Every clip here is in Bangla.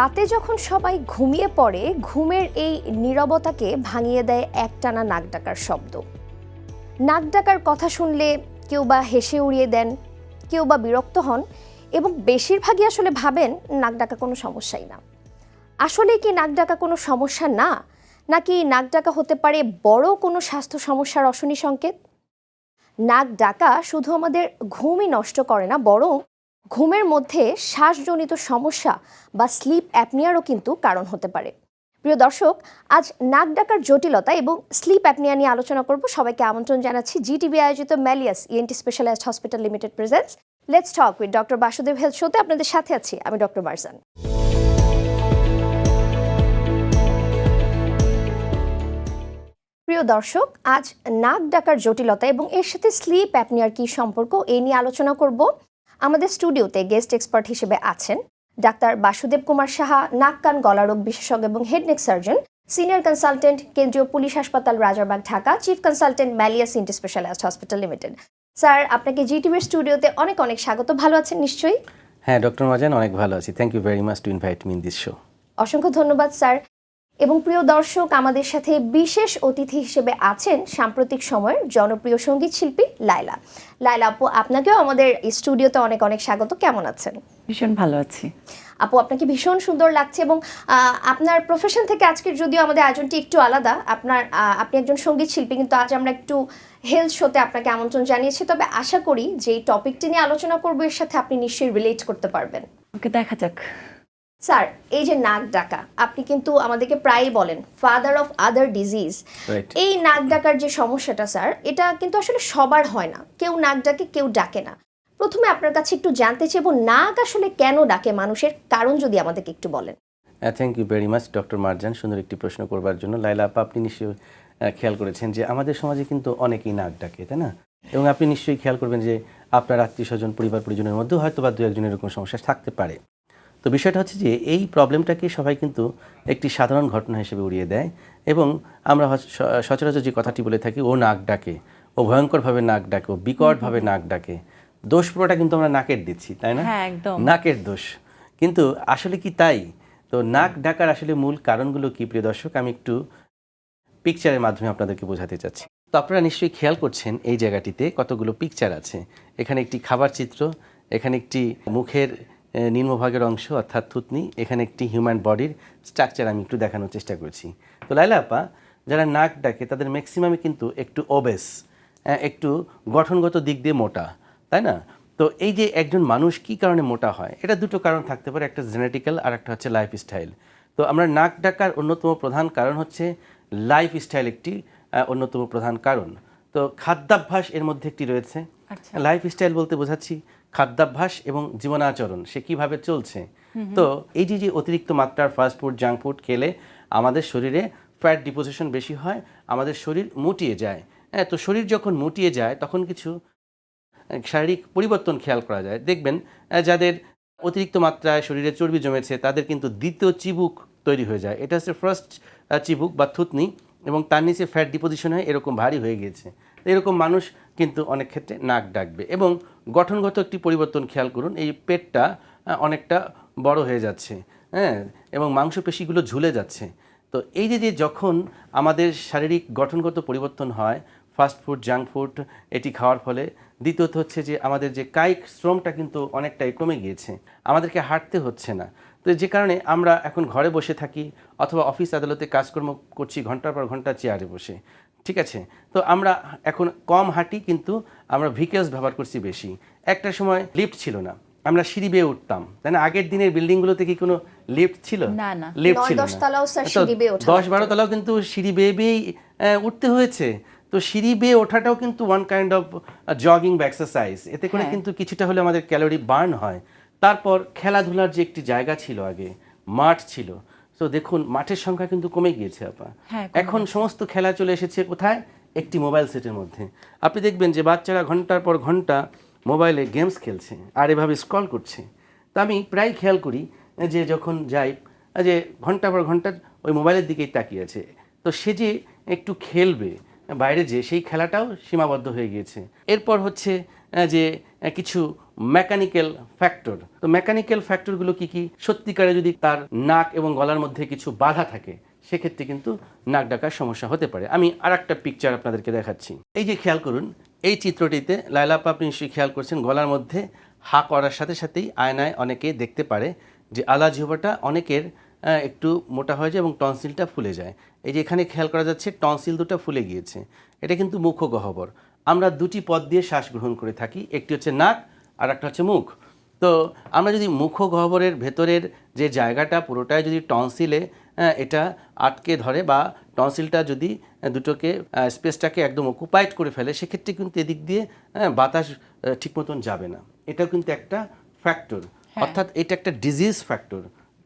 রাতে যখন সবাই ঘুমিয়ে পড়ে, ঘুমের এই নীরবতাকে ভাঙিয়ে দেয় একটানা নাক ডাকার শব্দ। নাক ডাকার কথা শুনলে কেউ বা হেসে উড়িয়ে দেন, কেউ বা বিরক্ত হন এবং বেশিরভাগই আসলে ভাবেন নাক ডাকা কোনো সমস্যাই না। আসলে কি নাক ডাকা কোনো সমস্যা না? নাকি নাক ডাকা হতে পারে বড় কোনো স্বাস্থ্য সমস্যার অশনি সংকেত? নাক ডাকা শুধু আমাদের ঘুমই নষ্ট করে না, বরং ঘুমের মধ্যে শ্বাসজনিত সমস্যা বা স্লিপ অ্যাপনিয়ারও কিন্তু কারণ হতে পারে। প্রিয় দর্শক, আজ নাক ডাকার জটিলতা এবং স্লিপ অ্যাপনিয়া নিয়ে আলোচনা করব। সবাইকে আমন্ত্রণ জানাচ্ছি জিটিভি আয়োজিত Malleus ENT specialized hospital limited presents let's talk with doctor Basudev health শোতে আপনাদের সাথে আছি আমি ডক্টর বারজান প্রিয় দর্শক, আজ নাক ডাকার জটিলতা এবং এর সাথে স্লিপ অ্যাপনিয়ার কি সম্পর্ক এই নিয়ে আলোচনা করব। আমাদের স্টুডিওতে গেস্ট এক্সপার্ট হিসেবে আছেন ডাক্তার বাসুদেব কুমার সাহা নাক কান গলারোগ বিশেষজ্ঞ এবং head neck surgeon senior consultant কেন্দ্রীয় পুলিশ হাসপাতাল Rajarbagh Dhaka chief consultant Malleus ENT specialized hospital limited sir আপনাকে জিটিভির স্টুডিওতে অনেক অনেক স্বাগত। ভালো আছেন নিশ্চয়ই? হ্যাঁ ডক্টর মাজান অনেক ভালো আছি। Thank you very much to invite me in this show অসংখ্য ধন্যবাদ স্যার। এবং প্রিয় দর্শক আমাদের সাথে বিশেষ অতিথি হিসেবে আছেন সাম্প্রতিক সময়ের জনপ্রিয় সংগীত শিল্পী লায়লা। লায়লা আপু আপনাকেও আমাদের স্টুডিওতে অনেক অনেক স্বাগত। কেমন আছেন? ভীষণ ভালো আছি। আপু আপনাকে ভীষণ সুন্দর লাগছে এবং আপনার প্রফেশন থেকে আজকের যদিও আমাদের আয়োজনটি একটু আলাদা আপনার আপনি একজন সংগীত শিল্পী কিন্তু আজ আমরা একটু হেলথ শোতে আপনাকে আমন্ত্রণ জানিয়েছি। তবে আশা করি যে এই টপিকটি নিয়ে আলোচনা করব এর সাথে আপনি নিশ্চয়ই রিলেট করতে পারবেন। ওকে দেখা যাক। স্যার এই যে নাক ডাকা আপনি কিন্তু আমাদেরকে প্রায়ই বলেন ফাদার অফ আদার ডিজিজ এই নাক ডাকার যে সমস্যাটা স্যার এটা কিন্তু আসলে সবার হয় না। কেউ নাক ডাকে কেউ ডাকে না। প্রথমে আপনার কাছে একটু জানতে চাইব নাক আসলে কেন ডাকে মানুষের? কারণ যদি আমাদেরকে একটু বলেন। Thank you very much doctor Marjan. সুন্দর একটি প্রশ্ন করবার জন্য। লাইলা আপা আপনি নিশ্চয়ই খেয়াল করেছেন যে আমাদের সমাজে কিন্তু অনেকেই নাক ডাকে তাই না? এবং আপনি নিশ্চয়ই খেয়াল করবেন যে আপনার আত্মীয় স্বজন পরিবার পরিজনের মধ্যেও হয়তো বা দু একজনের এরকম সমস্যা থাকতে পারে। তো বিষয়টা হচ্ছে যে এই প্রবলেমটাকে সবাই কিন্তু একটি সাধারণ ঘটনা হিসেবে উড়িয়ে দেয় এবং আমরা সচরাচর যে কথাটি বলে থাকি ও নাক ডাকে। ও ভয়ঙ্করভাবে নাক ডাকে ও বিকটভাবে নাক ডাকে। দোষ পুরোটা কিন্তু আমরা নাকের দিচ্ছি তাই না? হ্যাঁ, নাকের দোষ। কিন্তু আসলে কি তাই? তো নাক ডাকার আসলে মূল কারণগুলো কি প্রিয় দর্শক? আমি একটু পিকচারের মাধ্যমে আপনাদেরকে বোঝাতে চাচ্ছি। তো আপনারা নিশ্চয়ই খেয়াল করছেন এই জায়গাটিতে কতগুলো পিকচার আছে। এখানে একটি খাবার চিত্র এখানে একটি মুখের নিম্নভাগের অংশ অর্থাৎ থুতনি এখানে একটি হিউম্যান বডির স্ট্রাকচার আমি একটু দেখানোর চেষ্টা করছি। তো লাইলা আপা যারা নাক ডাকে তাদের ম্যাক্সিমামই কিন্তু একটু ওবেস একটু গঠনগত দিক দিয়ে মোটা তাই না? তো এই যে একজন মানুষ কি কারণে মোটা হয় এটা দুটো কারণ থাকতে পারে একটা জেনেটিক্যাল আর একটা হচ্ছে লাইফস্টাইল তো আমরা নাক ডাকার অন্যতম প্রধান কারণ হচ্ছে লাইফস্টাইল একটি অন্যতম প্রধান কারণ। তো খাদ্যাভ্যাস এর মধ্যে একটি রয়েছে। আচ্ছা। লাইফস্টাইল বলতে বোঝাচ্ছি খাদ্যাভ্যাস এবং জীবনাচরণ সে কীভাবে চলছে? তো এই যে যে অতিরিক্ত মাত্রার ফাস্ট ফুড জাঙ্ক ফুড খেলে আমাদের শরীরে ফ্যাট ডিপোজিশন বেশি হয় আমাদের শরীর মুটিয়ে যায়। হ্যাঁ তো শরীর যখন মুটিয়ে যায় তখন কিছু শারীরিক পরিবর্তন খেয়াল করা যায়। দেখবেন যাদের অতিরিক্ত মাত্রায় শরীরে চর্বি জমেছে তাদের কিন্তু দ্বিতীয় চিবুক তৈরি হয়ে যায়। এটা হচ্ছে ফার্স্ট চিবুক বা থুতনি এবং তার নিচে ফ্যাট ডিপোজিশন হয় এরকম ভারী হয়ে গিয়েছে। এরকম মানুষ কিন্তু অনেক ক্ষেত্রে নাক ডাকবে। এবং গঠনগত একটি পরিবর্তন খেয়াল করুন, এই পেটটা অনেকটা বড় হয়ে যাচ্ছে হ্যাঁ এবং মাংসপেশিগুলো ঝুলে যাচ্ছে। তো এই যে যে যখন আমাদের শারীরিক গঠনগত পরিবর্তন হয় ফাস্ট ফুড জাঙ্ক ফুড এটি খাওয়ার ফলে, দ্বিতীয়ত হচ্ছে যে, আমাদের যে কায়িক শ্রমটা কিন্তু অনেকটাই কমে গিয়েছে, আমাদেরকে হাঁটতে হচ্ছে না। তো যে কারণে আমরা এখন ঘরে বসে থাকি, অথবা অফিস আদালতে কাজকর্ম করছি, ঘণ্টার পর ঘণ্টা চেয়ারে বসে। ঠিক আছে? তো আমরা এখন কম হাঁটি কিন্তু আমরা ভিকেলস ব্যবহার করছি বেশি। একটা সময় লিফট ছিল না। আমরা সিঁড়ি বেয়ে উঠতাম। তাই না? আগের দিনের বিল্ডিংগুলোতে কি কোনো লিফট ছিল? না, না। লিফট ছিল দশ বারো তলাও কিন্তু সিঁড়ি বেয়ে বেয়েই আহ, উঠতে হয়েছে। তো সিঁড়ি বেয়ে ওঠাটাও কিন্তু ওয়ান কাইন্ড অফ জগিং বা এক্সারসাইজ এতে করে হ্যাঁ। কিন্তু কিছুটা হলে আমাদের ক্যালোরি বার্ন হয়। তারপর খেলাধুলার যে একটি জায়গা ছিল আগে মাঠ ছিল। তো দেখুন মাঠের সংখ্যা কিন্তু কমে গিয়েছে আপা। হ্যাঁ, এখন সমস্ত খেলা চলে এসেছে কোথায়? একটি মোবাইল সেটের মধ্যে। আপনি দেখবেন যে বাচ্চারা ঘণ্টার পর ঘণ্টা মোবাইলে গেমস খেলছে আর এভাবে স্ক্রল করছে। তা আমি প্রায় খেয়াল করি যে যখন যাই যে ঘণ্টা পর ঘণ্টা ওই মোবাইলের দিকেই তাকিয়ে আছে। তো সে যে একটু খেলবে বাইরে যে সেই খেলাটাও সীমাবদ্ধ হয়ে গিয়েছে। এরপর হচ্ছে যে কিছু মেকানিক্যাল ফ্যাক্টর তো মেকানিক্যাল ফ্যাক্টরগুলো কি কি? সত্যিকারে যদি তার নাক এবং গলার মধ্যে কিছু বাধা থাকে, সেক্ষেত্রে কিন্তু নাক ডাকার সমস্যা হতে পারে। আমি আর একটা পিকচার আপনাদেরকে দেখাচ্ছি। এই যে খেয়াল করুন, এই চিত্রটিতে লাইলাপা আপনি নিশ্চয়ই খেয়াল করছেন, গলার মধ্যে হা করার সাথে সাথেই আয়নায় অনেকে দেখতে পারে যে আলা জিহ্বাটা অনেকের একটু মোটা হয়ে যায় এবং টনসিলটা ফুলে যায়। এই যে এখানে খেয়াল করা যাচ্ছে টনসিল দুটো ফুলে গিয়েছে। এটা কিন্তু মুখ গহ্বর আমরা দুটি পদ দিয়ে শ্বাস গ্রহণ করে থাকি। একটি হচ্ছে নাক আর একটা হচ্ছে মুখ। তো আমরা যদি মুখ গহ্বরের ভেতরের যে জায়গাটা পুরোটাই যদি টনসিলে আহ, এটা আটকে ধরে বা টনসিলটা যদি দুটোকে স্পেসটাকে একদম অকুপাইড করে ফেলে সেক্ষেত্রে কিন্তু এদিক দিয়ে আহ, বাতাস ঠিক মতন যাবে না। এটাও কিন্তু একটা ফ্যাক্টর। অর্থাৎ এটা একটা ডিজিজ ফ্যাক্টর।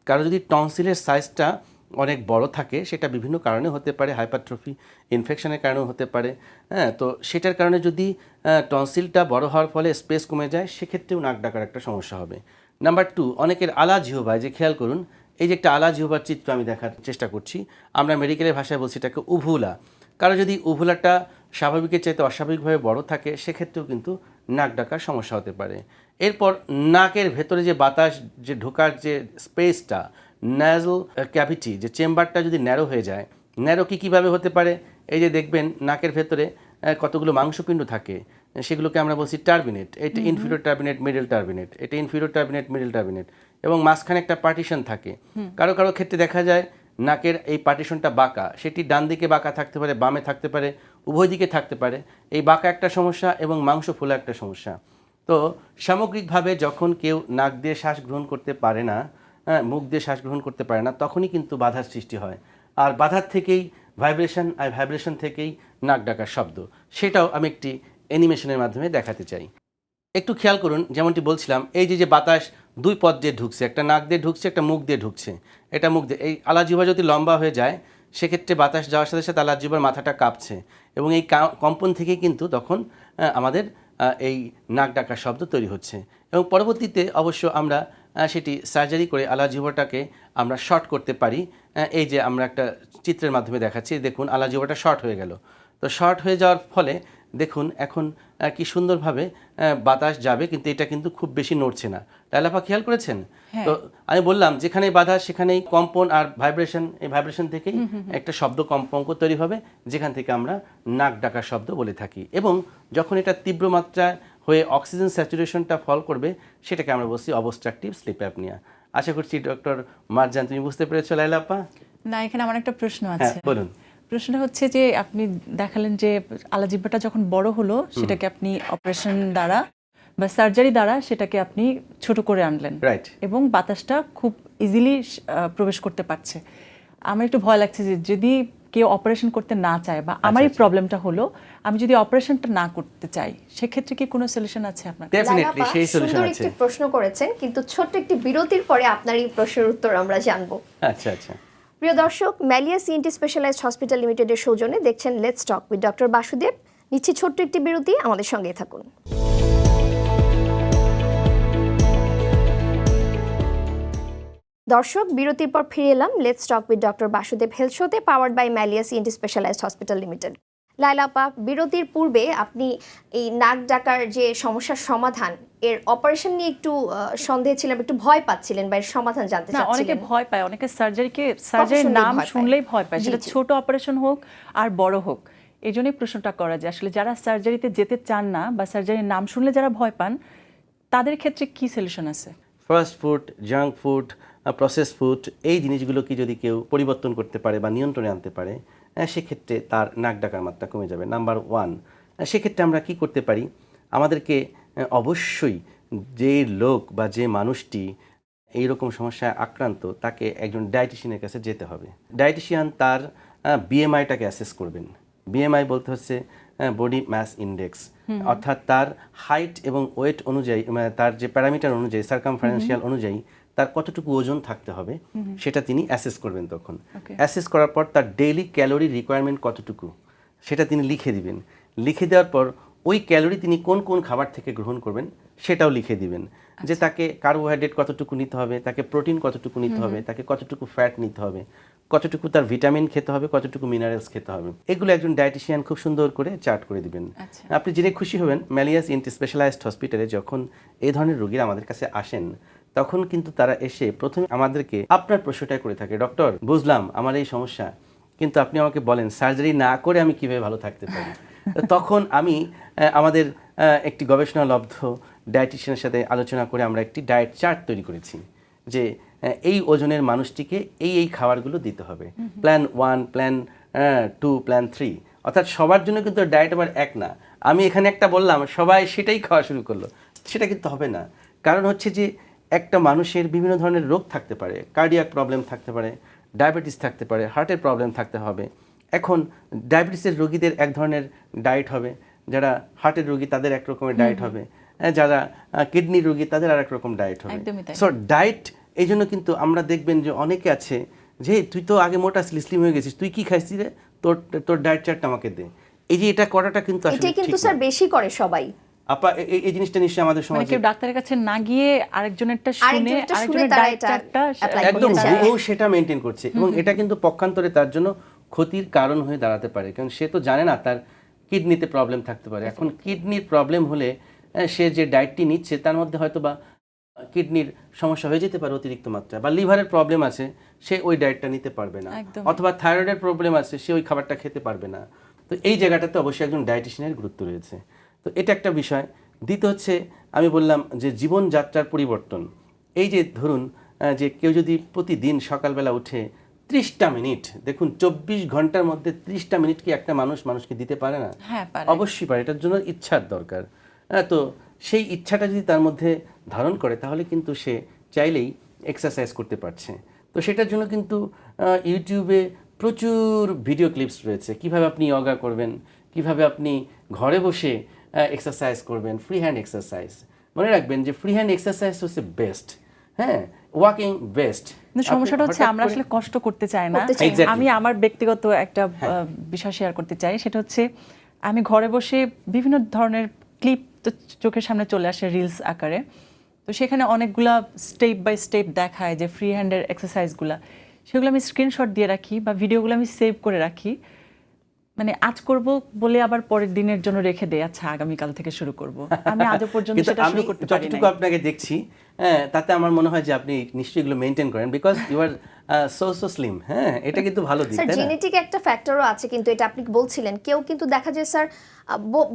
কারণ যদি টনসিলের সাইজটা অনেক বড় থাকে, সেটা বিভিন্ন কারণে হতে পারে, হাইপারট্রফি ইনফেকশনের কারণেও হতে পারে হ্যাঁ তো সেটার কারণে যদি টনসিলটা বড় হওয়ার ফলে স্পেস কমে যায়, সেক্ষেত্রেও নাক ডাকার একটা সমস্যা হবে। নাম্বার টু অনেকের আলা জিহবায় যে খেয়াল করুন, এই যে একটা আলা জিহবার চিত্র আমি দেখার চেষ্টা করছি, আমরা মেডিকেলের ভাষায় বলছি এটাকে উভুলা কারও যদি উভুলাটা স্বাভাবিকের চাইতে অস্বাভাবিকভাবে বড় থাকে, সেক্ষেত্রেও কিন্তু নাক ডাকার সমস্যা হতে পারে। এরপর নাকের ভেতরে যে বাতাস, যে ঢোকার যে স্পেসটা ন্যাজল ক্যাভিটি যে চেম্বারটা যদি ন্যারো হয়ে যায় ন্যারো কি কীভাবে হতে পারে? এই যে দেখবেন নাকের ভেতরে কতগুলো মাংসপিণ্ড থাকে সেগুলোকে আমরা বলছি টার্বিনেট এটা ইনফিরিয়র টার্বিনেট মিডল টার্বিনেট এটা ইনফিরিয়র টার্বিনেট মিডল টার্বিনেট এবং মাঝখানে একটা পার্টিশন থাকে। কারও কারও ক্ষেত্রে দেখা যায় নাকের এই পার্টিশনটা বাঁকা সেটি ডান দিকে বাঁকা থাকতে পারে বামে থাকতে পারে উভয় দিকে থাকতে পারে। এই বাঁকা একটা সমস্যা এবং মাংস ফোলা একটা সমস্যা। তো সামগ্রিকভাবে যখন কেউ নাক দিয়ে শ্বাস গ্রহণ করতে পারে না হ্যাঁ মুখ দিয়ে শ্বাস গ্রহণ করতে পারে না, তখনই কিন্তু বাধার সৃষ্টি হয়। আর বাধার থেকেই ভাইব্রেশন আর ভাইব্রেশন থেকেই নাক ডাকার শব্দ, সেটাও আমি একটি অ্যানিমেশনের মাধ্যমে দেখাতে চাই। একটু খেয়াল করুন, যেমনটি বলছিলাম, এই যে যে বাতাস দুই পথ দিয়ে ঢুকছে, একটা নাক দিয়ে ঢুকছে, একটা মুখ দিয়ে ঢুকছে, এটা মুখ দিয়ে, এই আলাজিবা যদি লম্বা হয়ে যায়, সেক্ষেত্রে বাতাস যাওয়ার সাথে সাথে আলাজিবার মাথাটা কাঁপছে এবং এই কম্পন থেকে কিন্তু তখন আমাদের এই নাক ডাকার শব্দ তৈরি হচ্ছে। এবং পরবর্তীতে অবশ্য আমরা সেটি সার্জারি করে আলাজিবাটাকে আমরা শর্ট করতে পারি। এই যে আমরা একটা চিত্রের মাধ্যমে দেখাচ্ছি দেখুন আলাজিবাটা শর্ট হয়ে গেল। তো শর্ট হয়ে যাওয়ার ফলে দেখুন এখন কি সুন্দরভাবে বাতাস যাবে কিন্তু এটা কিন্তু খুব বেশি নড়ছে না। লাইলাপা খেয়াল করেছেন? তো আমি বললাম যেখানে বাধা সেখানেই কম্পন আর ভাইব্রেশন এই ভাইব্রেশন থেকেই একটা শব্দ কম্পঙ্ক তৈরি হবে যেখান থেকে আমরা নাক ডাকার শব্দ বলে থাকি। এবং যখন এটা তীব্র মাত্রায় হয়ে অক্সিজেন স্যাচুরেশনটা ফল করবে সেটাকে আমরা বলছি অবস্ট্রাকটিভ স্লিপ অ্যাপনিয়া। আশা করছি ডক্টর মারজান তুমি বুঝতে পেরেছ লাইলাপা না এখানে আমার একটা প্রশ্ন হ্যাঁ আছে। বলুন। প্রশ্নটা হচ্ছে যে আপনি দেখালেন যে আলাজিব্বাটা যখন বড় হলো সেটাকে আপনি অপারেশন দ্বারা বা সার্জারি দ্বারা সেটাকে আপনি ছোট করে আনলেন। রাইট এবং বাতাসটা খুব ইজিলি প্রবেশ করতে পারছে। আমার একটু ভয় লাগছে যে যদি কেউ অপারেশন করতে না চায় বা আমারই প্রবলেমটা হলো আমি যদি অপারেশনটা না করতে চাই সেক্ষেত্রে কি কোনো সলিউশন আছে আপনার? ডেফিনেটলি সেই সলিউশন আছে। একটি প্রশ্ন করেছেন কিন্তু ছোট্ট একটি বিরতির পরে আপনার এই প্রশ্নের উত্তর আমরা জানব। আচ্ছা আচ্ছা। প্রিয় দর্শক ম্যালিয়া সিএনটি স্পেশালাইজড হসপিটাল লিমিটেডের সৌজন্যে দেখছেন let's talk with doctor Basudeb নিচ্ছি ছোট্ট একটি বিরতি আমাদের সঙ্গেই থাকুন। দর্শক বিরতির পর ফিরে এলাম। Let's talk with doctor Basudeb health শোতে powered by Malleus ENT specialised hospital limited লাইলাপা বিরতির পূর্বে আপনি এই নাক ডাকার যে সমস্যার সমাধান এর অপারেশন নিয়ে একটু সন্দেহ ছিলেন একটু ভয় পাচ্ছিলেন বা এর সমাধান জানতে না অনেকে চাচ্ছিলেন। ভয় পায়। অনেকে সার্জারিকে সার্জারির নাম শুনলেই ভয় পায়। সেটা ছোট অপারেশন হোক আর বড় হোক। এই জন্যই প্রশ্নটা করা যায়। আসলে যারা সার্জারিতে যেতে চান না বা সার্জারির নাম শুনলে যারা ভয় পান তাদের ক্ষেত্রে কি সলিউশন আছে? Fast food junk food process food এই জিনিসগুলোকে যদি কেউ পরিবর্তন করতে পারে বা নিয়ন্ত্রণে আনতে পারে সেক্ষেত্রে তার নাক ডাকার মাত্রা কমে যাবে। নাম্বার ওয়ান সেক্ষেত্রে আমরা কি করতে পারি? আমাদেরকে অবশ্যই যে লোক বা যে মানুষটি এই রকম সমস্যায় আক্রান্ত তাকে একজন ডায়েটিশিয়ানের কাছে যেতে হবে। ডায়েটিশিয়ান তার বিএমআইটাকে অ্যাসেস করবেন। বিএমআই বলতে হচ্ছে বডি ম্যাস ইন্ডেক্স অর্থাৎ তার হাইট এবং ওয়েট অনুযায়ী মানে তার যে প্যারামিটার অনুযায়ী সার্কামফারেন্সিয়াল অনুযায়ী তার কতটুকু ওজন থাকতে হবে সেটা তিনি অ্যাসেস করবেন তখন। অ্যাসেস করার পর তার ডেইলি ক্যালোরি রিকোয়ারমেন্ট কতটুকু সেটা তিনি লিখে দিবেন। লিখে দেওয়ার পর ওই ক্যালোরি তিনি কোন কোন খাবার থেকে গ্রহণ করবেন সেটাও লিখে দিবেন। যে তাকে কার্বোহাইড্রেট কতটুকু নিতে হবে তাকে প্রোটিন কতটুকু নিতে হবে তাকে কতটুকু ফ্যাট নিতে হবে কতটুকু তার ভিটামিন খেতে হবে কতটুকু মিনারেলস খেতে হবে। এগুলো একজন ডায়েটিশিয়ান খুব সুন্দর করে চার্ট করে দিবেন। আচ্ছা। আপনি জেনে খুশি হবেন ম্যালিয়াস ইন্টি স্পেশালাইজড হসপিটালে যখন এই ধরনের রোগীরা আমাদের কাছে আসেন তখন কিন্তু তারা এসে প্রথমে আমাদেরকে আপনার প্রশ্নটাই করে থাকে ডক্টর বুঝলাম আমার এই সমস্যা কিন্তু আপনি আমাকে বলেন সার্জারি না করে আমি কীভাবে ভালো থাকতে পারি? তখন আমি আমাদের একটি গবেষণালব্ধ ডায়েটিশিয়ানের সাথে আলোচনা করে আমরা একটি ডায়েট চার্ট তৈরি করেছি যে এই ওজনের মানুষটিকে এই এই খাবারগুলো দিতে হবে। Plan one plan two plan three অর্থাৎ সবার জন্য কিন্তু ডায়েট আবার এক না। আমি এখানে একটা বললাম সবাই সেটাই খাওয়া শুরু করল। সেটা কিন্তু হবে না। কারণ হচ্ছে যে একটা মানুষের বিভিন্ন ধরনের রোগ থাকতে পারে কার্ডিয়াক প্রবলেম থাকতে পারে ডায়াবেটিস থাকতে পারে হার্টের প্রবলেম থাকতে হবে। এখন ডায়াবেটিসের রোগীদের এক ধরনের ডায়েট হবে যারা হার্টের রোগী তাদের এক রকমের ডায়েট হবে আহ, যারা কিডনি রোগী তাদের আর এক রকম ডায়েট হবে। সো ডায়েট এই জন্য কিন্তু আমরা দেখবেন যে অনেকে আছে যে তুই তো আগে মোটা স্লিম হয়ে গেছিস তুই কি খাইছিস রে? তোর তোর ডায়েট চার্টটা আমাকে দে। এই যে এটা করাটা কিন্তু আসলে কিন্তু স্যার বেশি করে সবাই। আপা এই জিনিসটা নিশ্চয়ই আমাদের মানে সমাজে কেউ ডাক্তারের কাছে না গিয়ে আরেকজনেরটা শুনে আরেকজনের একদম ও সেটা মেনটেন করছে। এবং এটা কিন্তু পক্ষান্তরে তার জন্য ক্ষতির কারণ হয়ে দাঁড়াতে পারে। কারণ সে তো জানে না তার কিডনিতে প্রবলেম থাকতে পারে। এখন কিডনির প্রবলেম হলে সে যে ডায়েটটি নিচ্ছে তার মধ্যে হয়তো বা কিডনির সমস্যা হয়ে যেতে পারে অতিরিক্ত মাত্রায়। বা লিভারের প্রবলেম আছে সে ওই ডায়েটটা নিতে পারবে না। অথবা থাইরয়েডের প্রবলেম আছে সে ওই খাবারটা খেতে পারবে না। তো এই জায়গাটাতে অবশ্যই একজন ডায়েটিশিয়ানের গুরুত্ব রয়েছে। তো এটা একটা বিষয়। দ্বিতীয় হচ্ছে আমি বললাম যে জীবনযাত্রার পরিবর্তন। এই যে ধরুন যে কেউ যদি প্রতিদিন সকালবেলা উঠে ত্রিশটা মিনিট দেখুন চব্বিশ ঘণ্টার মধ্যে ত্রিশটা মিনিট কি একটা মানুষ মানুষকে দিতে পারে না? হ্যাঁ অবশ্যই পারে এটার জন্য ইচ্ছার দরকার। হ্যাঁ তো সেই ইচ্ছাটা যদি তার মধ্যে ধারণ করে তাহলে কিন্তু সে চাইলেই এক্সারসাইজ করতে পারছে। তো সেটার জন্য কিন্তু ইউটিউবে প্রচুর ভিডিও ক্লিপস রয়েছে। কীভাবে আপনি ইয়োগা করবেন কীভাবে আপনি ঘরে বসে এক্সারসাইজ করবেন ফ্রি হ্যান্ড এক্সারসাইজ মনে রাখবেন যে ফ্রি হ্যান্ড এক্সারসাইজ হচ্ছে বেস্ট হ্যাঁ? ওয়াকিং বেস্ট সমস্যাটা হচ্ছে আমরা আসলে কষ্ট করতে চাই না. আমি আমার ব্যক্তিগত একটা বিষয় শেয়ার করতে চাই সেটা হচ্ছে আমি ঘরে বসে বিভিন্ন ধরনের ক্লিপ তো চোখের সামনে চলে আসে রিলস আকারে। তো সেখানে অনেকগুলা স্টেপ বাই স্টেপ দেখায় যে ফ্রি হ্যান্ডের এক্সারসাইজগুলা সেগুলো আমি স্ক্রিনশট দিয়ে রাখি বা ভিডিওগুলো আমি সেভ করে রাখি। মানে আজ করব বলে আবার পরের দিনের জন্য রেখে দেয় আচ্ছা আগামীকাল থেকে শুরু করব। আমি আজও পর্যন্ত সেটা শুরু করতে পারি যতটুকু আপনাকে দেখছি হ্যাঁ তাতে আমার মনে হয় যে আপনি নিশ্চয়ই এগুলো মেনটেন করেন because you are so so slim হ্যাঁ এটা কিন্তু ভালো দিক স্যার তাই না? জেনেটিক একটা ফ্যাক্টরও আছে কিন্তু এটা আপনি বলছিলেন। কেউ কিন্তু দেখা যায় স্যার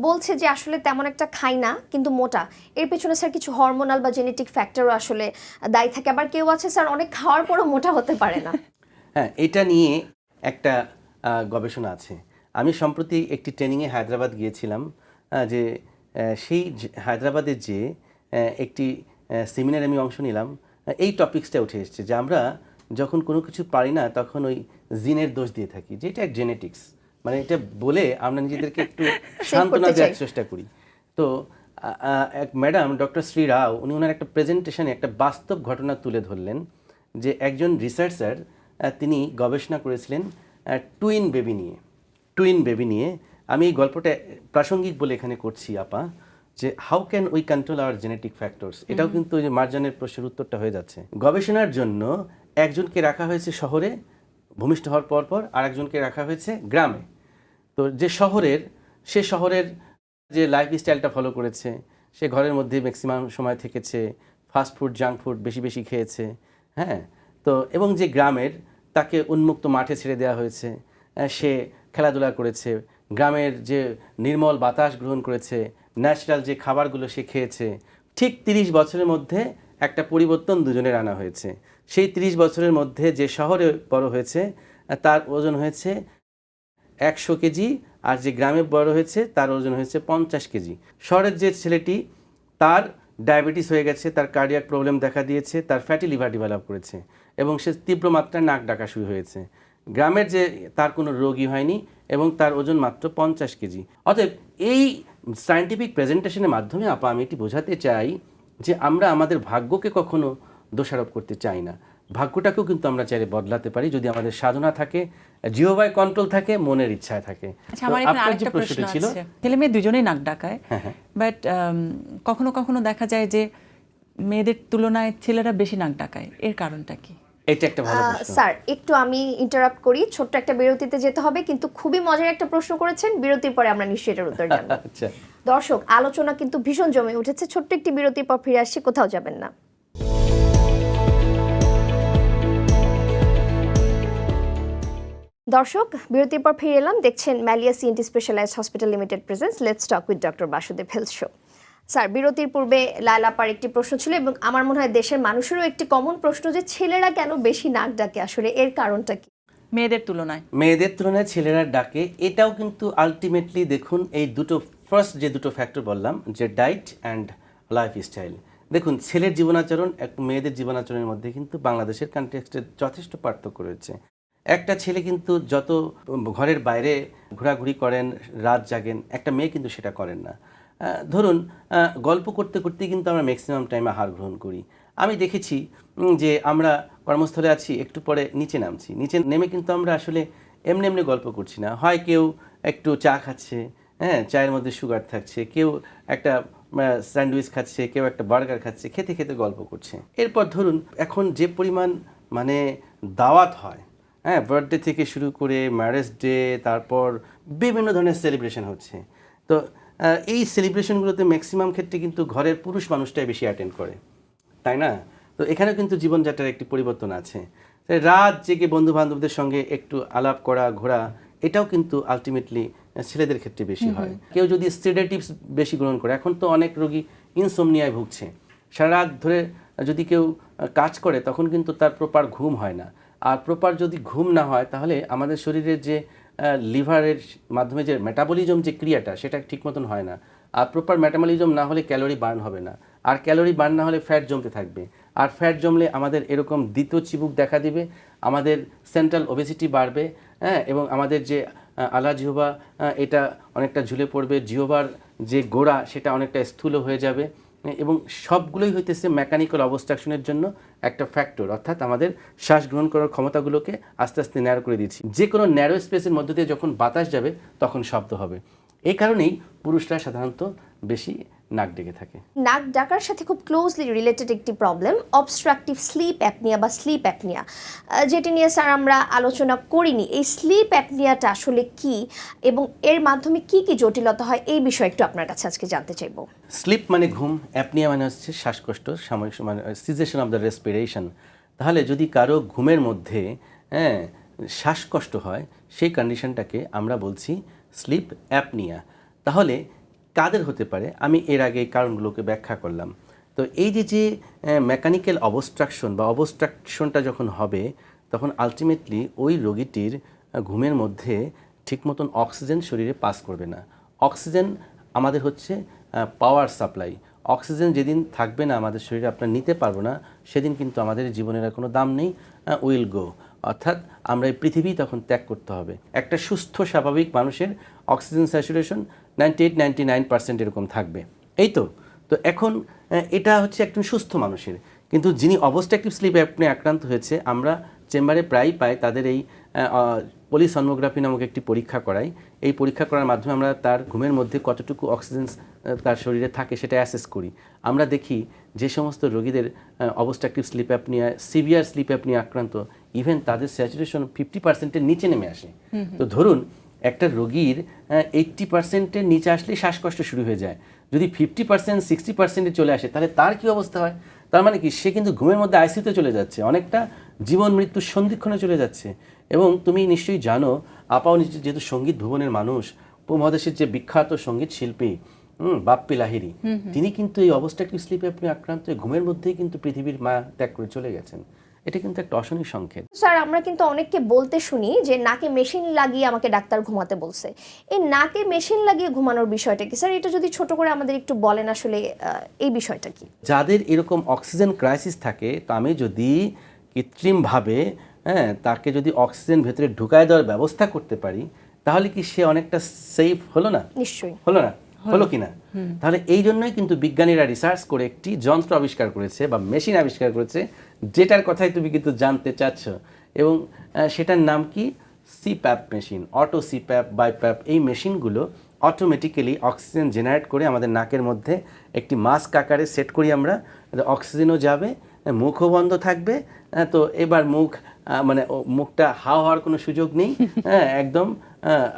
বলছে যে আসলে তেমন একটা খাই না কিন্তু মোটা। এর পেছনে স্যার কিছু হরমোনাল বা জেনেটিক ফ্যাক্টরও আসলে দায়ী থাকে। আবার কেউ আছে স্যার অনেক খাওয়ার পরও মোটা হতে পারে না। হ্যাঁ এটা নিয়ে একটা আহ, গবেষণা আছে। আমি সম্প্রতি একটি ট্রেনিংয়ে হায়দ্রাবাদ গিয়েছিলাম যে সেই হায়দ্রাবাদের যে একটি সেমিনারে আমি অংশ নিলাম এই টপিক্সটা উঠে এসেছে যে আমরা যখন কোনো কিছু পারি না তখন ওই জিনের দোষ দিয়ে থাকি যে এটা এক জেনেটিক্স মানে এটা বলে আমরা নিজেদেরকে একটু সান্ত্বনা দেওয়ার চেষ্টা করি। তো এক ম্যাডাম ডক্টর শ্রী রাও উনি ওনার একটা প্রেজেন্টেশনে একটা বাস্তব ঘটনা তুলে ধরলেন যে একজন রিসার্চার তিনি গবেষণা করেছিলেন টুইন বেবি নিয়ে। টুইন বেবি নিয়ে আমি এই গল্পটা প্রাসঙ্গিক বলে এখানে করছি আপা যে how can we control our genetic factors এটাও কিন্তু যে মার্জানের প্রশ্নের উত্তরটা হয়ে যাচ্ছে। গবেষণার জন্য একজনকে রাখা হয়েছে শহরে ভূমিষ্ঠ হওয়ার পর পর আর একজনকে রাখা হয়েছে গ্রামে। তো যে শহরের সে শহরের যে লাইফ স্টাইলটা ফলো করেছে সে ঘরের মধ্যে ম্যাক্সিমাম সময় থেকেছে ফাস্ট ফুড জাঙ্ক ফুড বেশি বেশি খেয়েছে হ্যাঁ? তো এবং যে গ্রামের তাকে উন্মুক্ত মাঠে ছেড়ে দেওয়া হয়েছে সে খেলাধুলা করেছে, গ্রামের যে নির্মল বাতাস গ্রহণ করেছে, ন্যাচারাল যে খাবারগুলো সে খেয়েছে, ঠিক তিরিশ বছরের মধ্যে একটা পরিবর্তন দুজনের আনা হয়েছে। সেই তিরিশ বছরের মধ্যে যে শহরে বড় হয়েছে, তার ওজন হয়েছে একশো কেজি আর যে গ্রামে বড় হয়েছে, তার ওজন হয়েছে পঞ্চাশ কেজি। শহরের যে ছেলেটি, তার ডায়াবেটিস হয়ে গেছে, তার কার্ডিয়াক প্রবলেম দেখা দিয়েছে, তার ফ্যাটি লিভার ডেভেলপ করেছে এবং সে তীব্র মাত্রায় নাক ডাকা শুরু হয়েছে। গ্রামের যে তার কোনো রোগী হয়নি এবং তার ওজন মাত্র পঞ্চাশ কেজি। অতএব এই সায়েন্টিফিক প্রেজেন্টেশনের মাধ্যমে আপা আমি এটি বোঝাতে চাই যে আমরা আমাদের ভাগ্যকে কখনো দোষারোপ করতে চাই না। ভাগ্যটাকেও কিন্তু আমরা চাইলে বদলাতে পারি যদি আমাদের সাধনা থাকে জিওবাই কন্ট্রোল থাকে মনের ইচ্ছায় থাকে। আচ্ছা আপনার যে ছিল ছেলে মেয়ে দুজনেই নাক ডাকায় হ্যাঁ, হ্যাঁ। বাট কখনো কখনো দেখা যায় যে মেয়েদের তুলনায় ছেলেরা বেশি নাক ডাকায়। এর কারণটা কি? এটা একটা ভালো প্রশ্ন। স্যার একটু আমি ইন্টারাপ্ট করি। ছোট্ট একটা বিরতিতে যেতে হবে কিন্তু খুবই মজার একটা প্রশ্ন করেছেন। বিরতির পরে আমরা নিশ্চয়ই এটার উত্তর জানব। আচ্ছা। দর্শক আলোচনা কিন্তু ভীষণ জমে উঠেছে। ছোট্ট একটি বিরতির পর ফিরে আসছি কোথাও যাবেন না। দর্শক বিরতির পর ফিরে এলাম। দেখছেন Malleus ENT specialised hospital limited presents let's talk with doctor Basudeb health show sir বিরতির পূর্বে লালাপার একটি প্রশ্ন ছিল এবং আমার মনে হয় দেশের মানুষেরও একটি কমন প্রশ্ন যে ছেলেরা কেন বেশি নাক ডাকে? আসলে এর কারণটা কি? মেয়েদের তুলনায়। মেয়েদের তুলনায় ছেলেরা ডাকে। এটাও কিন্তু আলটিমেটলি দেখুন এই দুটো ফার্স্ট যে দুটো ফ্যাক্টর বললাম যে ডায়েট অ্যান্ড লাইফ স্টাইল দেখুন ছেলের জীবনাচরণ এক মেয়েদের জীবনাচরণের মধ্যে কিন্তু বাংলাদেশের কনটেক্সটে যথেষ্ট পার্থক্য রয়েছে। একটা ছেলে কিন্তু যত ঘরের বাইরে ঘোরাঘুরি করেন রাত জাগেন একটা মেয়ে কিন্তু সেটা করেন না। ধরুন গল্প করতে করতে কিন্তু আমরা ম্যাক্সিমাম টাইম আহার গ্রহণ করি। আমি দেখেছি যে আমরা কর্মস্থলে আছি, একটু পরে নিচে নামছি। নিচে নেমে কিন্তু আমরা আসলে এমনি এমনি গল্প করছি না। হয় কেউ একটু চা খাচ্ছে হ্যাঁ চায়ের মধ্যে সুগার থাকছে, কেউ একটা স্যান্ডউইচ খাচ্ছে, কেউ একটা বার্গার খাচ্ছে, খেতে খেতে গল্প করছে। এরপর ধরুন, এখন যে পরিমাণ মানে দাওয়াত হয় হ্যাঁ বার্থডে থেকে শুরু করে ম্যারেজ ডে তারপর বিভিন্ন ধরনের সেলিব্রেশন হচ্ছে। তো এই সেলিব্রেশনগুলোতে ম্যাক্সিমাম ক্ষেত্রে কিন্তু ঘরের পুরুষ মানুষটাই বেশি অ্যাটেন্ড করে তাই না? তো এখানেও কিন্তু জীবনযাত্রার একটি পরিবর্তন আছে। রাত জেগে বন্ধু বান্ধবদের সঙ্গে একটু আলাপ করা ঘোরা এটাও কিন্তু আলটিমেটলি ছেলেদের ক্ষেত্রে বেশি হয়। কেউ যদি সিডেটিভস বেশি গ্রহণ করে এখন তো অনেক রোগী ইনসোমনিয়ায় ভুগছে। সারা রাত ধরে যদি কেউ কাজ করে তখন কিন্তু তার প্রপার ঘুম হয় না। আর প্রপার যদি ঘুম না হয় তাহলে আমাদের শরীরের যে লিভারের মাধ্যমে যে মেটাবলিজম যে ক্রিয়াটা, সেটা ঠিক মতন হয় না। আর প্রপার মেটাবলিজম না হলে ক্যালোরি বার্ন হবে না। আর ক্যালোরি বার্ন না হলে ফ্যাট জমতে থাকবে। আর ফ্যাট জমলে আমাদের এরকম দ্বিতীয় চিবুক দেখা দিবে, আমাদের সেন্ট্রাল ওবেসিটি বাড়বে হ্যাঁ এবং আমাদের যে আলা জিহবা এটা অনেকটা ঝুলে পড়বে, জিহবার যে গোড়া, সেটা অনেকটা স্থূল হয়ে যাবে। এবং সবগুলোই হইতেছে মেকানিক্যাল অবস্ট্রাকশনের জন্য একটা ফ্যাক্টর অর্থাৎ আমাদের শ্বাস গ্রহণ করার ক্ষমতাগুলোকে আস্তে আস্তে ন্যারো করে দিচ্ছি। যে কোনো ন্যারো স্পেসের মধ্য দিয়ে যখন বাতাস যাবে, তখন শব্দ হবে। এই কারণেই পুরুষরা সাধারণত বেশি নাক ডেকে থাকে। নাক ডাকার সাথে খুব ক্লোজলি রিলেটেড একটি প্রবলেম অবস্ট্রাকটিভ স্লিপ অ্যাপনিয়া বা স্লিপ অ্যাপনিয়া যেটি নিয়ে স্যার আমরা আলোচনা করিনি এই স্লিপ অ্যাপনিয়াটা আসলে কি এবং এর মাধ্যমে কি কি জটিলতা হয় এই বিষয়ে একটু আপনার কাছে আজকে জানতে চাইব। স্লিপ মানে ঘুম অ্যাপনিয়া মানে হচ্ছে শ্বাসকষ্ট সাময়িক মানে সিজেশন অফ দ্য রেসপিরেশন তাহলে যদি কারও ঘুমের মধ্যে হ্যাঁ শ্বাসকষ্ট হয় সেই কন্ডিশনটাকে আমরা বলছি স্লিপ অ্যাপনিয়া তাহলে কাদের হতে পারে, আমি এর আগে কারণগুলোকে ব্যাখ্যা করলাম। তো এই যে যে মেকানিক্যাল অবস্ট্রাকশন বা অবস্ট্রাকশনটা যখন হবে, তখন আলটিমেটলি ওই রোগীটির ঘুমের মধ্যে ঠিক মতন অক্সিজেন শরীরে পাস করবে না। অক্সিজেন আমাদের হচ্ছে পাওয়ার সাপ্লাই অক্সিজেন যেদিন থাকবে না আমাদের শরীরে আপনার নিতে পারব না, সেদিন কিন্তু আমাদের জীবনের আর কোনো দাম নেই উইল গো অর্থাৎ আমরা এই পৃথিবী তখন ত্যাগ করতে হবে। একটা সুস্থ, স্বাভাবিক মানুষের oxygen saturation ninety eight ninety nine percent এরকম থাকবে। এই তো। তো এখন এটা হচ্ছে একজন সুস্থ মানুষের। কিন্তু যিনি অবস্ট্রাকটিভ স্লিপ অ্যাপনে আক্রান্ত হয়েছে আমরা চেম্বারে প্রায়ই পাই তাদের এই পলিসনমোগ্রাফি নামক একটি পরীক্ষা করাই। এই পরীক্ষা করার মাধ্যমে আমরা তার ঘুমের মধ্যে কতটুকু অক্সিজেন তার শরীরে থাকে সেটা অ্যাসেস করি। আমরা দেখি যে সমস্ত রোগীদের obstructive sleep apnoea severe sleep apnoea আক্রান্ত ইভেন তাদের স্যাচুরেশন ফিফটি পার্সেন্টের নিচে নেমে আসে। তো ধরুন একটা রোগীর এইট্টি পার্সেন্টের নিচে আসলেই শ্বাসকষ্ট শুরু হয়ে যায়। যদি ফিফটি পার্সেন্ট সিক্সটি পার্সেন্টে চলে আসে তাহলে তার কি অবস্থা হয়? তার মানে কি সে কিন্তু ঘুমের মধ্যে আইসিউতে চলে যাচ্ছে। অনেকটা জীবন মৃত্যুর সন্ধিক্ষণে চলে যাচ্ছে। এবং তুমি নিশ্চয়ই জানো আপাও যেহেতু সংগীত ভুবনের মানুষ উপমহাদেশের যে বিখ্যাত সংগীত শিল্পী হুম বাপ্পি লাহিরি তিনি কিন্তু এই অবস্ট্রাকটিভ স্লিপে আপনি আক্রান্ত ঘুমের মধ্যেই কিন্তু পৃথিবীর মা ত্যাগ করে চলে গেছেন। এটা কিন্তু একটা অশনি সংকেত। স্যার আমরা কিন্তু অনেককে বলতে শুনি যে নাকে মেশিন লাগিয়ে আমাকে ডাক্তার ঘুমাতে বলছে। এই নাকে মেশিন লাগিয়ে ঘুমানোর বিষয়টা কি? স্যার এটা যদি ছোট করে আমাদের একটু বলেন আসলে এই বিষয়টা কি? যাদের এরকম অক্সিজেন ক্রাইসিস থাকে তো আমি যদি কৃত্রিমভাবে হ্যাঁ তাকে যদি অক্সিজেন ভেতরে ঢুকায় দেওয়ার ব্যবস্থা করতে পারি তাহলে কি সে অনেকটা সেফ হলো না? নিশ্চয়ই। হলো না? হলো। কি না তাহলে এই জন্যই কিন্তু বিজ্ঞানীরা রিসার্চ করে একটি যন্ত্র আবিষ্কার করেছে বা মেশিন আবিষ্কার করেছে, যেটার কথাই তুমি কিন্তু জানতে চাচ্ছ। এবং সেটার নাম কি? CPAP machine auto CPAP BiPAP এই মেশিনগুলো অটোমেটিক্যালি অক্সিজেন জেনারেট করে আমাদের নাকের মধ্যে একটি মাস্ক আকারে সেট করি আমরা। অক্সিজেনও যাবে, মুখও বন্ধ থাকবে তো এবার মুখ মানে ও মুখটা হাওয়া হওয়ার কোনো সুযোগ নেই। হ্যাঁ একদম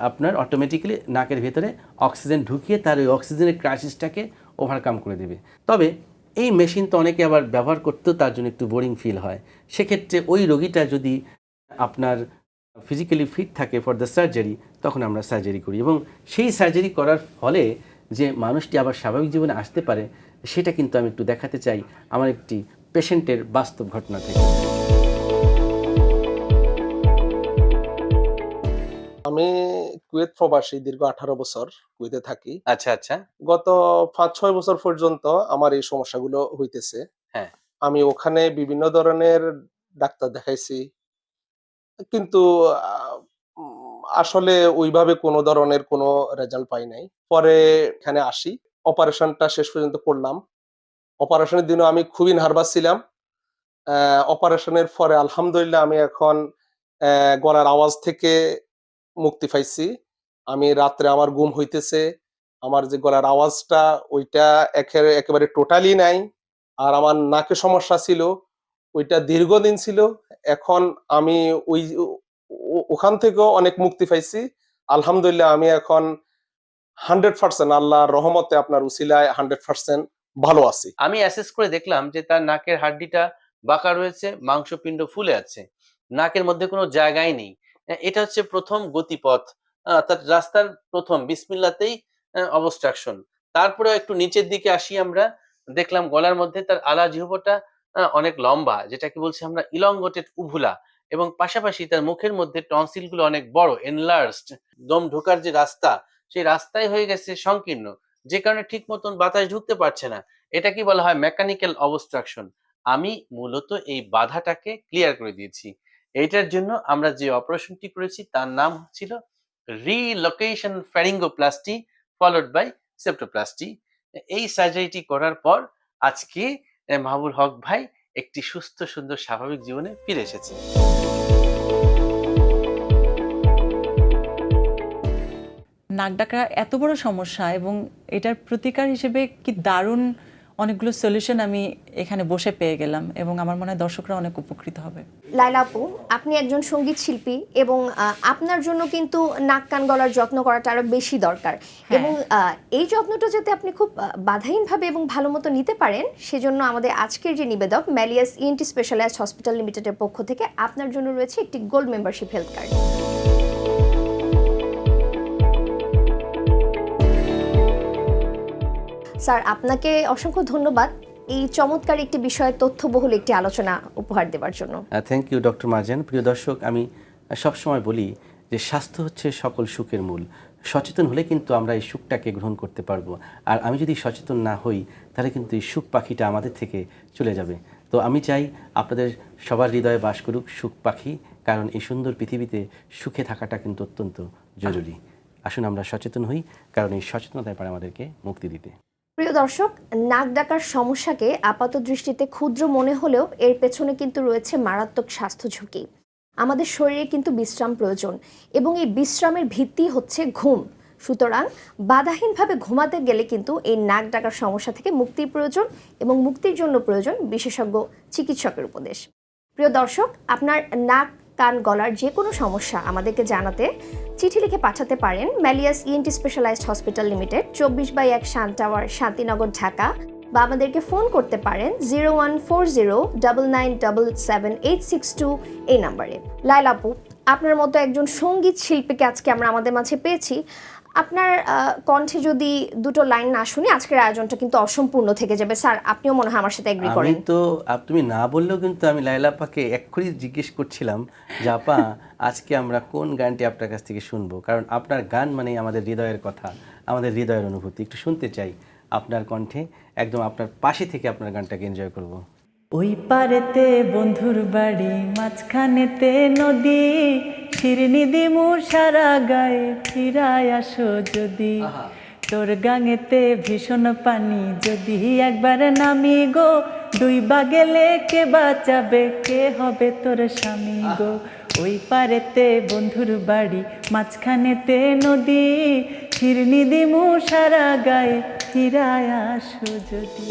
আপনার অটোমেটিক্যালি নাকের ভেতরে অক্সিজেন ঢুকিয়ে তার ওই অক্সিজেনের ক্রাইসিসটাকে ওভারকাম করে দেবে। তবে এই মেশিন তো অনেকে আবার ব্যবহার করতেও তার জন্য একটু বোরিং ফিল হয়। সেক্ষেত্রে ওই রোগীটা যদি আপনার ফিজিক্যালি ফিট থাকে ফর দ্য সার্জারি তখন আমরা সার্জারি করি। এবং সেই সার্জারি করার ফলে যে মানুষটি আবার স্বাভাবিক জীবনে আসতে পারে সেটা কিন্তু আমি একটু দেখাতে চাই আমার একটি পেশেন্টের বাস্তব ঘটনা থেকে। আমি কুয়েত প্রবাসী দীর্ঘ আঠারো বছর কুয়েতে থাকি। আচ্ছা আচ্ছা। গত পাঁচ ছয় বছর পর্যন্ত আমার এই সমস্যাগুলো হইতেছে। হ্যাঁ। আমি ওখানে বিভিন্ন ধরনের ডাক্তার দেখাইছি। কিন্তু আসলে ওইভাবে কোনো ধরনের কোনো রেজাল্ট পাই নাই। পরে এখানে আসি। অপারেশনটা শেষ পর্যন্ত করলাম। অপারেশনের দিনও আমি খুবই নার্ভাস ছিলাম। অপারেশনের পরে আলহামদুলিল্লাহ আমি এখন গলার আওয়াজ থেকে মুক্তি পাইছি। আমি রাত্রে আমার ঘুম হইতেছে, আমার যে গলার আওয়াজটা, ওইটা একে- একেবারে টোটালি নাই। আর আমার নাকে সমস্যা ছিল, ওইটা দীর্ঘদিন ছিল। এখন আমি ওই ওখান থেকেও অনেক মুক্তি পাইছি। আলহামদুলিল্লাহ, আমি এখন হান্ড্রেড পার্সেন্ট আল্লাহর রহমতে আপনার উসিলায় হান্ড্রেড পার্সেন্ট ভালো আছি। আমি অ্যাসেস করে দেখলাম যে তার নাকের হাড্ডিটা বাঁকা রয়েছে, মাংসপিণ্ড ফুলে আছে। নাকের মধ্যে কোনো জায়গাই নেই। এটা হচ্ছে প্রথম গতিপথ। অর্থাৎ রাস্তার প্রথম, বিসমিল্লাতেই অবস্ট্রাকশন তারপরে একটু নিচের দিকে আসি আমরা, দেখলাম গলার মধ্যে তার আলা জিহ্বটা অনেক লম্বা, যেটাকে বলছি আমরা ইলঙ্গটেড উভুলা এবং পাশাপাশি তার মুখের মধ্যে টনসিলগুলো অনেক বড় এনলার্জড দম ঢোকার যে রাস্তা, সেই রাস্তায় হয়ে গেছে সংকীর্ণ, যে কারণে ঠিক মতন বাতাস ঢুকতে পারছে না। এটা কি বলা হয়? মেকানিক্যাল অবস্ট্রাকশন আমি মূলত এই বাধাটাকে ক্লিয়ার করে দিয়েছি। এইটার জন্য আমরা যে অপারেশনটি করেছি, তার নাম ছিল relocation pharyngoplasty followed by septoplasty এই সার্জারিটি করার পর আজকে মাহবুল হক ভাই একটি সুস্থ, সুন্দর, স্বাভাবিক জীবনে ফিরে এসেছে নাক ডাকা এত বড় সমস্যা এবং এটার প্রতিকার হিসেবে কি দারুণ অনেকগুলো সলিউশন আমি এখানে বসে পেয়ে গেলাম এবং আমার মনে হয় দর্শকরা অনেক উপকৃত হবে। লাইলা আপু আপনি একজন সংগীত শিল্পী এবং আপনার জন্য কিন্তু নাক কান গলার যত্ন করাটা আরও বেশি দরকার। এবং এই যত্নটা যাতে আপনি খুব বাধাহীনভাবে এবং ভালো মতো নিতে পারেন সেজন্য আমাদের আজকের যে নিবেদক ম্যালিয়াস ইএনটি স্পেশালাইজড হসপিটাল লিমিটেডের পক্ষ থেকে আপনার জন্য রয়েছে একটি gold membership health card sir, আপনাকে অসংখ্য ধন্যবাদ। এই চমৎকার একটি বিষয়ে তথ্যবহুল একটি আলোচনা উপহার দেওয়ার জন্য। Thank you doctor Marjan. প্রিয় দর্শক, আমি সবসময় বলি যে স্বাস্থ্য হচ্ছে সকল সুখের মূল। সচেতন হলে কিন্তু আমরা এই সুখটাকে গ্রহণ করতে পারব। আর আমি যদি সচেতন না হই, তাহলে কিন্তু এই সুখ পাখিটা আমাদের থেকে চলে যাবে। তো আমি চাই আপনাদের সবার হৃদয়ে বাস করুক সুখ পাখি, কারণ এই সুন্দর পৃথিবীতে সুখে থাকাটা কিন্তু অত্যন্ত জরুরি। আসুন আমরা সচেতন হই, কারণ এই সচেতনতায় পারে আমাদেরকে মুক্তি দিতে। প্রিয় দর্শক, নাক ডাকার সমস্যাকে আপাত দৃষ্টিতে ক্ষুদ্র মনে হলেও এর পেছনে কিন্তু রয়েছে মারাত্মক স্বাস্থ্য ঝুঁকি। আমাদের শরীরে কিন্তু বিশ্রাম প্রয়োজন এবং এই বিশ্রামের ভিত্তি হচ্ছে ঘুম। সুতরাং বাধাহীনভাবে ঘুমাতে গেলে কিন্তু এই নাক ডাকার সমস্যা থেকে মুক্তির প্রয়োজন এবং মুক্তির জন্য প্রয়োজন বিশেষজ্ঞ চিকিৎসকের উপদেশ। প্রিয় দর্শক, আপনার নাক কান গলার যে কোনো সমস্যা আমাদেরকে জানাতে, চিঠি লিখে পাঠাতে পারেন Malleus ENT specialised hospital limited চব্বিশ বাই এক শান টাওয়ার, শান্তিনগর, ঢাকা। বা আমাদেরকে ফোন করতে পারেন zero one four zero double nine double seven eight six two এই নাম্বারে। লাইলাপু আপনার মতো একজন সংগীত শিল্পীকে আজকে আমরা আমাদের মাঝে পেয়েছি। আপনার আহ, কণ্ঠে যদি দুটো লাইন না শুনি আজকের আয়োজনটা কিন্তু অসম্পূর্ণ থেকে যাবে। স্যার আপনিও মনে হয় আমার সাথে এগ্রি করেন। তো তুমি না বললেও কিন্তু আমি লাইলা আপাকে এক্ষুনি জিজ্ঞেস করছিলাম যে আপা আজকে আমরা কোন গানটি আপনার কাছ থেকে শুনব? কারণ আপনার গান মানেই আমাদের হৃদয়ের কথা আমাদের হৃদয়ের অনুভূতি। একটু শুনতে চাই আপনার কণ্ঠে একদম আপনার পাশে থেকে আপনার গানটাকে এনজয় করব। ওই পারেতে বন্ধুর বাড়ি মাঝখানেতে নদী শিরনি দিমু সারা গায়ে ফিরায় আসো যদি। তোর গাঙেতে ভীষণ পানি যদি একবার নামি গো দুই বা গেলে কে বাঁচাবে কে হবে তোর স্বামী গো? ওই পারেতে বন্ধুর বাড়ি মাঝখানেতে নদী। শিরনি দিমু সারা গায়ে ফিরায় আসো যদি।